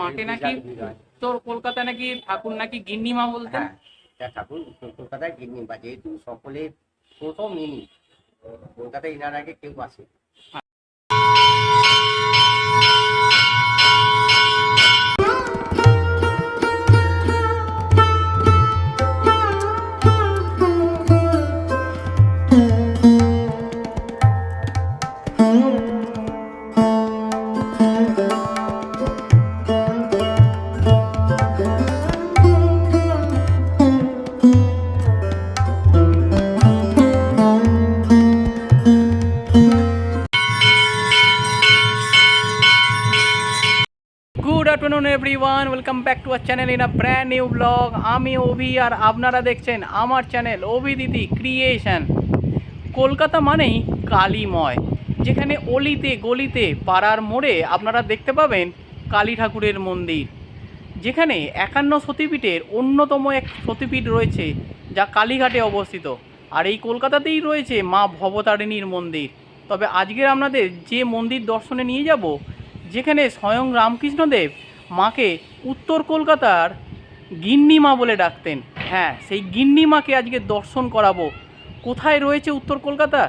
মাকে নাকি তোর কলকাতা নাকি ঠাকুর নাকি গিন্নিমা বলতেন? হ্যাঁ ঠাকুর কলকাতায় গিন্নি বা যেহেতু সকলে প্রথম ইনি কলকাতায় ইনার আগে কেউ আসে welcome back to our channel in a brand new blog আমি অভি আর আপনারা দেখছেন আমার চ্যানেল অভি দিদি ক্রিয়েশন কলকাতা মানেই কালীময়, যেখানে অলিতে গলিতে পাড়ার মোড়ে আপনারা দেখতে পাবেন কালী ঠাকুরের মন্দির, যেখানে একান্ন সতীপীঠের অন্যতম এক সতীপীঠ রয়েছে, যা কালীঘাটে অবস্থিত। আর এই কলকাতাতেই রয়েছে মা ভবতারিণীর মন্দির। তবে আজকের আপনাদের যে মন্দির দর্শনে নিয়ে যাব, যেখানে স্বয়ং রামকৃষ্ণদেব মাকে উত্তর কলকাতার গিন্নি মা বলে ডাকতেন। হ্যাঁ সেই গিন্নি মাকে আজকে দর্শন করাবো। কোথায় রয়েছে উত্তর কলকাতা?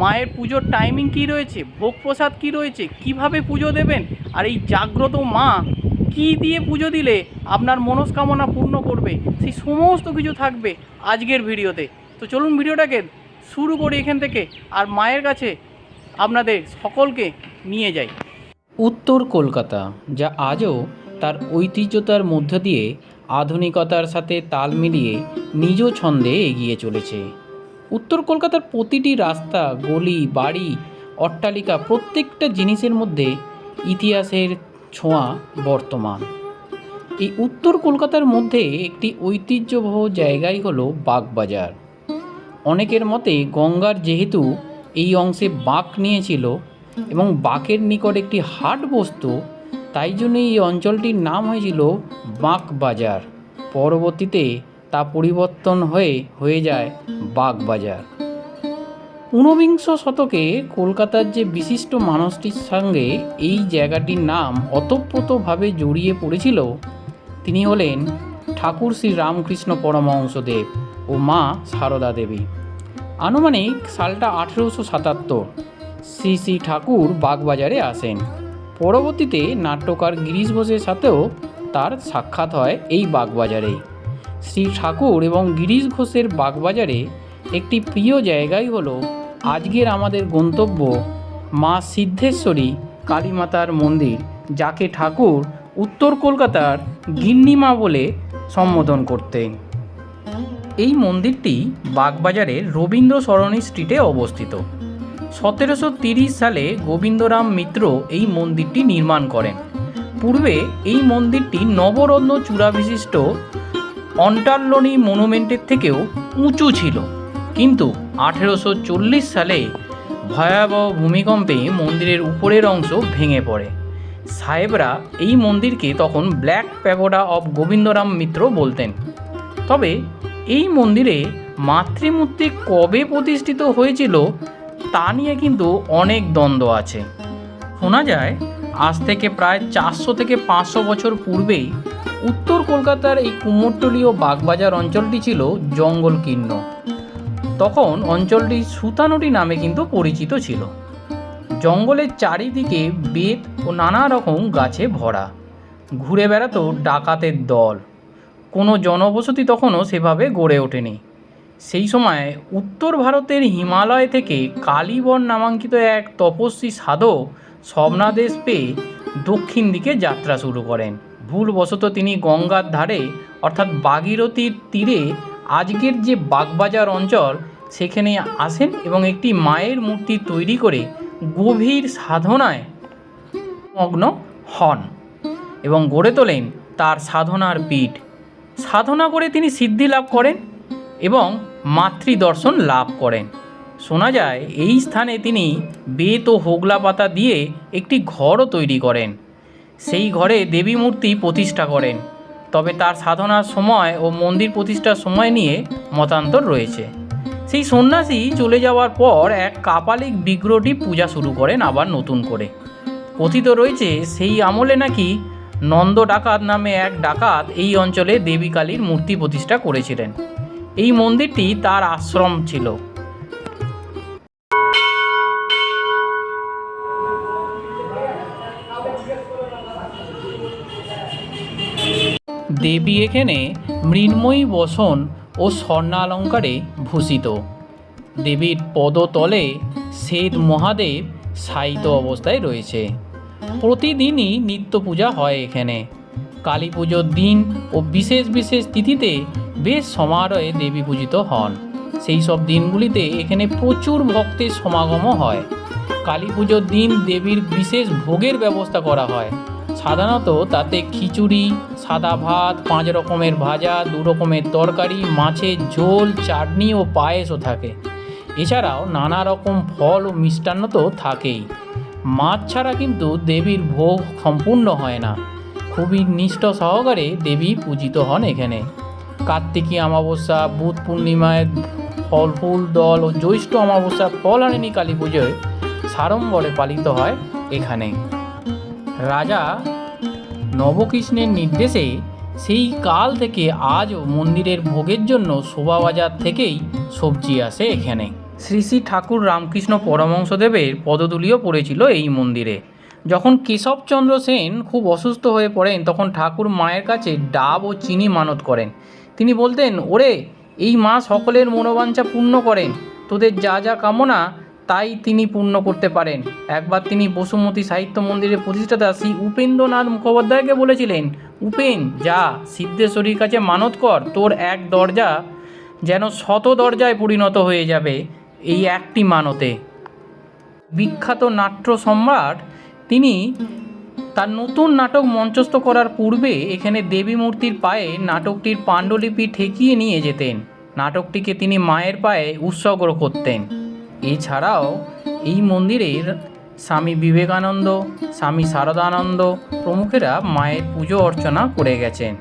মায়ের পুজোর টাইমিং কী রয়েছে? ভোগ প্রসাদ কী রয়েছে? কীভাবে পুজো দেবেন? আর এই জাগ্রত মা কি দিয়ে পুজো দিলে আপনার মনস্কামনা পূর্ণ করবে? সেই সমস্ত কিছু থাকবে আজকের ভিডিওতে। তো চলুন ভিডিওটাকে শুরু করি এখান থেকে। আর মায়ের কাছে আপনাদের সকলকে নিয়ে যাই। উত্তর কলকাতা, যা আজও তার ঐতিহ্যতার মধ্য দিয়ে আধুনিকতার সাথে তাল মিলিয়ে নিজ ছন্দে এগিয়ে চলেছে। উত্তর কলকাতার প্রতিটি রাস্তা, গলি, বাড়ি, অট্টালিকা প্রত্যেকটা জিনিসের মধ্যে ইতিহাসের ছোঁয়া বর্তমান। এই উত্তর কলকাতার মধ্যে একটি ঐতিহ্যবহ জায়গাই হলো বাগবাজার। অনেকের মতে গঙ্গার যেহেতু এই অংশে বাঁক নিয়েছিল এবং বাঁকের নিকট একটি হাট বসত, তাই জন্য এই অঞ্চলটির নাম হয়েছিল বাঁক বাজার। পরবর্তীতে তা পরিবর্তন হয়ে হয়ে যায় বাগবাজার ঊনবিংশ শতকে কলকাতার যে বিশিষ্ট মানুষটির সঙ্গে এই জায়গাটির নাম অতপ্রতভাবে জড়িয়ে পড়েছিল, তিনি হলেন ঠাকুর শ্রী রামকৃষ্ণ পরমহংসদেব ও মা সারদা দেবী। আনুমানিক সালটা আঠেরোশো সাতাত্তর। শ্রী শ্রী ঠাকুর বাগবাজারে আসেন। পরবর্তীতে নাট্যকার গিরিশ ঘোষের সাথেও তার সাক্ষাৎ হয় এই বাগবাজারেই শ্রী ঠাকুর এবং গিরিশ ঘোষের বাগবাজারে একটি প্রিয় জায়গাই হলো আজকের আমাদের গন্তব্য মা সিদ্ধেশ্বরী কালীমাতার মন্দির, যাকে ঠাকুর উত্তর কলকাতার গিন্নিমা বলে সম্বোধন করতেন। এই মন্দিরটি বাগবাজারের রবীন্দ্র সরণী স্ট্রিটে অবস্থিত। সতেরোশো তিরিশ সালে গোবিন্দরাম মিত্র এই মন্দিরটি নির্মাণ করেন। পূর্বে এই মন্দিরটি নবরত্ন চূড়া বিশিষ্ট অন্টারলনি মনুমেন্টের থেকেও উঁচু ছিল। কিন্তু আঠেরোশো চল্লিশ সালে ভয়াবহ ভূমিকম্পে মন্দিরের উপরের অংশ ভেঙে পড়ে। সাহেবরা এই মন্দিরকে তখন black pagoda of Gobindaram Mitra বলতেন। তবে এই মন্দিরে মাতৃমূর্তি কবে প্রতিষ্ঠিত হয়েছিল তা নিয়ে কিন্তু অনেক দ্বন্দ্ব আছে। শোনা যায়, আজ থেকে প্রায় চারশো থেকে পাঁচশো বছর পূর্বেই উত্তর কলকাতার এই কুমোরটুলি ও বাগবাজার অঞ্চলটি ছিল জঙ্গলকীর্ণ। তখন অঞ্চলটি সুতানুটি নামে কিন্তু পরিচিত ছিল। জঙ্গলের চারিদিকে বেত ও নানা রকম গাছে ভরা। ঘুরে বেড়াতো ডাকাতের দল। কোনো জনবসতি তখনও সেভাবে গড়ে ওঠেনি। সেই সময় উত্তর ভারতের হিমালয় থেকে কালীবন নামাঙ্কিত এক তপস্বী সাধক স্বপ্নাদেশ পেয়ে দক্ষিণ দিকে যাত্রা শুরু করেন। ভুলবশত তিনি গঙ্গার ধারে, অর্থাৎ বাগীরথীর তীরে, আজকের যে বাগবাজার অঞ্চল, সেখানে আসেন এবং একটি মায়ের মূর্তি তৈরি করে গভীর সাধনায় মগ্ন হন এবং গড়ে তোলেন তার সাধনার পীঠ। সাধনা করে তিনি সিদ্ধি লাভ করেন এবং মাতৃদর্শন লাভ করেন। শোনা যায়, এই স্থানে তিনি বেত ও হোগলা পাতা দিয়ে একটি ঘরও তৈরি করেন। সেই ঘরে দেবী মূর্তি প্রতিষ্ঠা করেন। তবে তার সাধনার সময় ও মন্দির প্রতিষ্ঠার সময় নিয়ে মতান্তর রয়েছে। সেই সন্ন্যাসী চলে যাওয়ার পর এক কাপালিক বিগ্রহটি পূজা শুরু করেন আবার নতুন করে। কথিত রয়েছে, সেই আমলে নাকি নন্দ ডাকাত নামে এক ডাকাত এই অঞ্চলে দেবী কালীর মূর্তি প্রতিষ্ঠা করেছিলেন। এই মন্দিরটি তার আশ্রম ছিল। দেবী এখানে মৃন্ময়ী বসন ও স্বর্ণালঙ্কারে ভূষিত। দেবীর পদতলে শ্বেত মহাদেব শায়িত অবস্থায় রয়েছে। প্রতিদিনই নিত্য পূজা হয় এখানে। কালী পুজোর দিন ও বিশেষ বিশেষ তিথিতে বেশ সমারোহে দেবী পূজিত হন। সেই সব দিনগুলিতে এখানে প্রচুর ভক্তের সমাগমও হয়। কালী পুজোর দিন দেবীর বিশেষ ভোগের ব্যবস্থা করা হয়। সাধারণত তাতে খিচুড়ি, সাদা ভাত, পাঁচ রকমের ভাজা, দু রকমের তরকারি, মাছের ঝোল, চাটনি ও পায়েসও থাকে। এছাড়াও নানা রকম ফল ও মিষ্টান্ন তো থাকেই। মাছ ছাড়া কিন্তু দেবীর ভোগ সম্পূর্ণ হয় না। খুবই নিষ্ঠ সহকারে দেবী পূজিত হন এখানে। কার্তিকী অমাবস্যা, বুধ পূর্ণিমায় ফল, ফুল, দল ও জ্যৈষ্ঠ অমাবস্যা ফল হারিণী কালী পুজোয়। সাড়ম্বরে পালিত হয় এখানে। রাজা নবকৃষ্ণের নির্দেশে সেই কাল থেকে আজও মন্দিরের ভোগের জন্য শোভাবাজার থেকেই সবজি আসে এখানে। শ্রী শ্রী ঠাকুর রামকৃষ্ণ পরমহংসদেবের পদধূলিও পড়েছিল এই মন্দিরে। যখন কেশবচন্দ্র সেন খুব অসুস্থ হয়ে পড়েন, তখন ঠাকুর মায়ের কাছে ডাব ও চিনি মানত করেন। তিনি বলতেন, ওরে, এই মা সকলের মনোবাঞ্ছা পূর্ণ করেন। তোদের যা যা কামনা, তাই তিনি পূর্ণ করতে পারেন। একবার তিনি বসুমতী সাহিত্য মন্দিরের প্রতিষ্ঠাতা শ্রী উপেন্দ্রনাথ মুখোপাধ্যায়কে বলেছিলেন, উপেন, যা সিদ্ধেশ্বরীর কাছে মানত কর, তোর এক দরজা যেন শত দরজায় পরিণত হয়ে যাবে, এই একটি মানতে। বিখ্যাত নাট্য সম্রাট তিনি তার নতুন নাটক মঞ্চস্থ করার পূর্বে এখানে দেবী মূর্তির পায়ে নাটকটির পাণ্ডুলিপি ঠেকিয়ে নিয়ে যেতেন। নাটকটিকে তিনি মায়ের পায়ে উৎসর্গ করতেন। এছাড়াও এই মন্দিরের স্বামী বিবেকানন্দ, স্বামী শারদানন্দ প্রমুখেরা মায়ের পুজো অর্চনা করে গেছেন।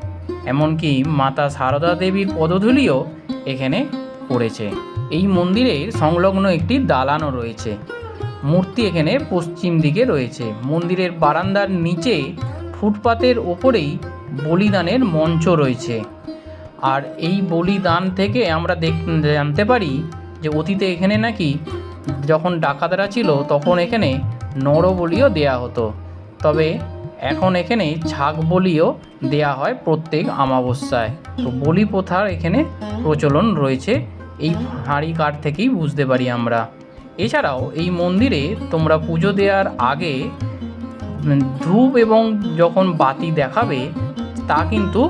এমনকি মাতা সারদা দেবীর পদধূলিও এখানে পড়েছে এই মন্দিরের সংলগ্ন একটি দালানও রয়েছে। মূর্তি এখানে পশ্চিম দিকে রয়েছে। মন্দিরের বারান্দার নিচে ফুটপাতের ওপরেই বলিদানের মঞ্চ রয়েছে। আর এই বলিদান থেকে আমরা দেখ, জানতে পারি যে অতীতে এখানে নাকি যখন ডাকাতরা ছিল তখন এখানে নরবলিও দেয়া হতো। তবে এখন এখানে ঝাঁক বলিও দেয়া হয় প্রত্যেক আমাবস্যায় তো বলি প্রথার এখানে প্রচলন রয়েছে। এই হাঁড়ি কাঠ থেকেই বুঝতে পারি আমরা। এছাড়াও এই মন্দিরে তোমরা পুজো দেওয়ার আগে ধূপ এবং যখন বাতি দেখাবে তা কিন্তু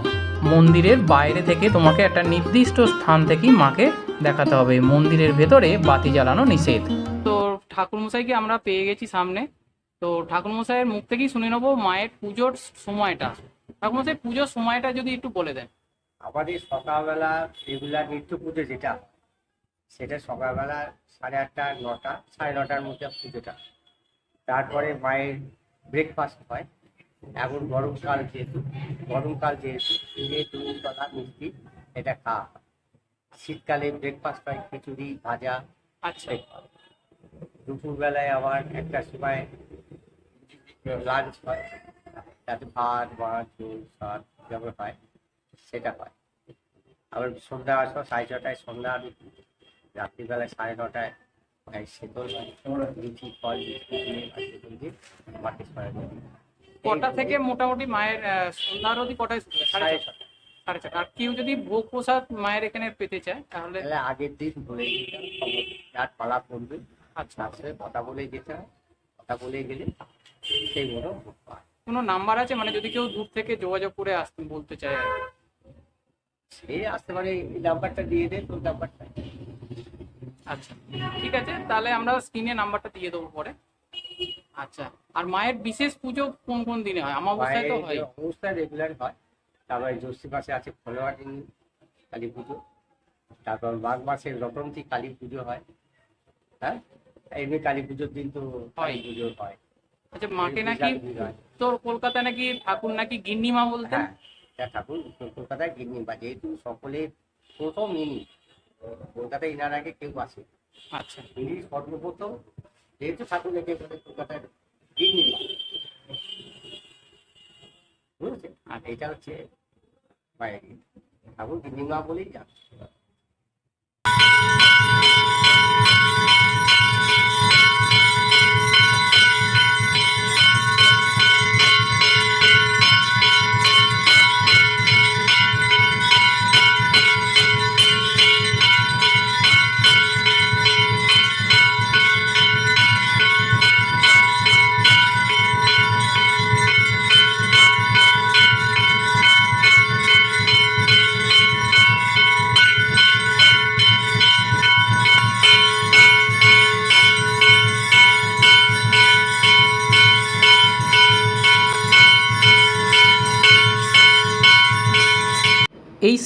মন্দিরের বাইরে থেকে তোমাকে একটা নির্দিষ্ট স্থান থেকেই মাকে দেখাতে হবে। মন্দিরের ভেতরে বাতি জ্বালানো নিষেধ। তো ঠাকুরমশাইকে আমরা পেয়ে গেছি সামনে। তো ঠাকুরমশাইয়ের মুখ থেকেই শুনে নেব মায়ের পুজোর সময়টা। ঠাকুরমশাই পুজোর সময়টা যদি একটু বলে দেন। আমাদের সকালবেলা রেগুলার নিত্য পুজো যেটা সেটা সকালবেলা সাড়ে আটটা নটা সাড়ে নটার মধ্যে পুজোটা। তারপরে মায়ের ব্রেকফাস্ট হয়। এখন গরমকাল যেহেতু গরমকাল যেহেতু দুধ কলা মিষ্টি এটা খাওয়া হয়। শীতকালে ব্রেকফাস্ট হয় খিচুড়ি ভাজা আচ্ছা। দুপুরবেলায় আবার একটা সময় লাঞ্চ হয়। তাতে ভাত মাছ ঝোল শাক যেমন হয় সেটা হয়। আবার সন্ধ্যা আসো সাড়ে ছটায় সন্ধ্যা আরতি রাত্রিবেলায় সাড়ে নটায় এই শীতল লুচি ফল আর মাকে সরাই দেয়। কটা থেকে মোটামুটি মায়ের আহ, সন্ধ্যা আরতি কটায় সাড়ে ছটা। সাড়ে ছটা। আর কেউ যদি ভোগ প্রসাদ মায়ের এখানে পেতে চায় তাহলে? আগের দিন বলে যার পালা পড়বে আচ্ছা। কথা বলে যেতে হয় কথা বলে গেলে সেই ভোগ পায়। কোনো নাম্বার আছে? মানে যদি কেউ দূর থেকে যোগাযোগ করে আসতে বলতে চায় আর সে আসতে পারে এই নাম্বারটা দিয়ে দেন তোর নাম্বারটা। আচ্ছা ঠিক আছে তাহলে আমরা স্ক্রিনে নাম্বারটা দিয়ে দেবো পরে। আচ্ছা আর মায়ের বিশেষ পুজো কোন কোন দিনে হয়? আমাবস্যায় তো হয়। অনুষ্ঠান রেগুলার হয় তারপরে জ্যৈষ্ঠী মাসে আছে ফলোয়ারিং কালী পুজো তারপর মাঘ মাসে রটন্তী কালী পুজো হয় হ্যাঁ? এমনি কালী পুজোর দিন তো কালী হয়। পুজো হয়। আচ্ছা মাকে নাকি হয়। উত্তর কলকাতায় নাকি ঠাকুর নাকি গিন্নিমা বলতেন? হ্যাঁ ঠাকুর উত্তর কলকাতায় গিন্নি বা যেহেতু সকলের প্রথম ইনি। কলকাতায় ইনার আগে কেউ আসে আচ্ছা। ইনি সর্বপ্রথম যেহেতু ঠাকুর একে বলে কলকাতার গিন্নি মা। বুঝেছেন? আর এটা হচ্ছে গিন্নি। ঠাকুর গিন্নিমা বলেই জানে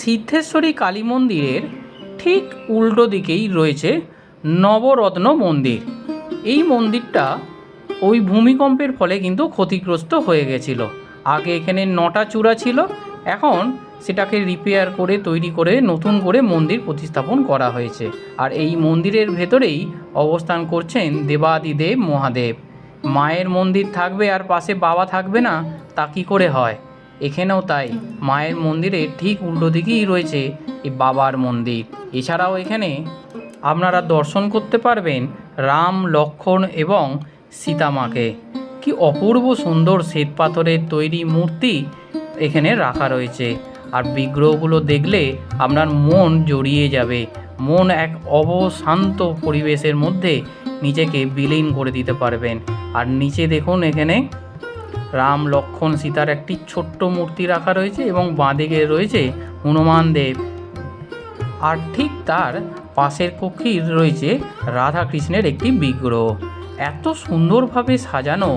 সিদ্ধেশ্বরী কালী মন্দিরের ঠিক উল্টো দিকেই রয়েছে নবরত্ন মন্দির। এই মন্দিরটা ওই ভূমিকম্পের ফলে কিন্তু ক্ষতিগ্রস্ত হয়ে গেছিল। আগে এখানে নটা চূড়া ছিল, এখন সেটাকে রিপেয়ার করে, তৈরি করে, নতুন করে মন্দির প্রতিস্থাপন করা হয়েছে। আর এই মন্দিরের ভেতরেই অবস্থান করছেন দেবাদিদেব মহাদেব। মায়ের মন্দির থাকবে আর পাশে বাবা থাকবে না, তা কী করে হয়? এখানেও তাই। মায়ের মন্দিরে ঠিক উল্টো দিকেই রয়েছে এই বাবার মন্দির। এছাড়াও এখানে আপনারা দর্শন করতে পারবেন রাম লক্ষ্মণ এবং সীতামাকে কি অপূর্ব সুন্দর শ্বেত পাথরের তৈরি মূর্তি এখানে রাখা রয়েছে। আর বিগ্রহগুলো দেখলে আপনার মন জড়িয়ে যাবে। মন এক অবশান্ত পরিবেশের মধ্যে নিজেকে বিলীন করে দিতে পারবেন। আর নিচে দেখুন এখানে রাম লক্ষ্মণ সীতার একটি ছোট্ট মূর্তি রাখা রয়েছে এবং বাঁদিকে রয়েছে হনুমান দেব। আর ঠিক তার পাশের কক্ষেই রয়েছে রাধা কৃষ্ণের একটি বিগ্রহ। এত সুন্দরভাবে সাজানো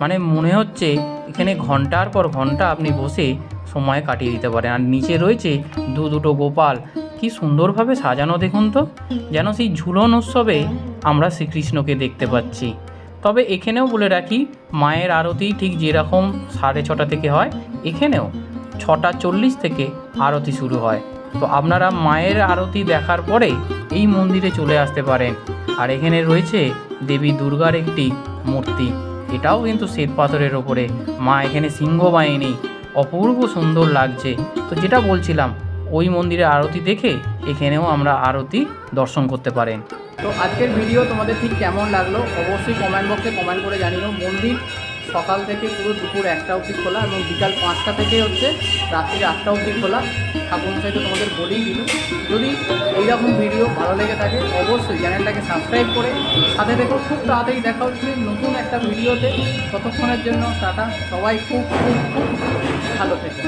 মানে মনে হচ্ছে এখানে ঘণ্টার পর ঘণ্টা আপনি বসে সময় কাটিয়ে দিতে পারেন। আর নিচে রয়েছে দু দুটো গোপাল। কি সুন্দরভাবে সাজানো দেখুন তো, যেন সেই ঝুলন উৎসবে আমরা শ্রীকৃষ্ণকে দেখতে পাচ্ছি। তবে এখানেও বলে রাখি, মায়ের আরতি ঠিক যেরকম সাড়ে ছটা থেকে হয়, এখানেও ছটা চল্লিশ থেকে আরতি শুরু হয়। তো আপনারা মায়ের আরতি দেখার পরে এই মন্দিরে চলে আসতে পারেন। আর এখানে রয়েছে দেবী দুর্গার একটি মূর্তি। এটাও কিন্তু শ্বেত পাথরের ওপরে। মা এখানে সিংহ বাহিনী, অপূর্ব সুন্দর লাগছে। তো যেটা বলছিলাম, ওই মন্দিরে আরতি দেখে এখানেও আমরা আরতি দর্শন করতে পারেন। তো আজকের ভিডিও তোমাদের ঠিক কেমন লাগল? অবশ্যই কমেন্ট বক্সে কমেন্ট করে জানিও। মন্দির সকাল থেকে পুরো দুপুর একটা অবধি খোলা এবং বিকাল পাঁচটা থেকে হচ্ছে রাত্রি আটটা অবধি খোলা। ঠাকুর তো তোমাদের বলেই দিল। যদি এইরকম ভিডিও ভালো লেগে থাকে, অবশ্যই চ্যানেলটাকে সাবস্ক্রাইব করে সাথে দেখো খুব তাড়াতাড়ি দেখা হচ্ছে নতুন একটা ভিডিওতে ততক্ষণের জন্য টাটা। সবাই খুব খুব খুব ভালো থেকো।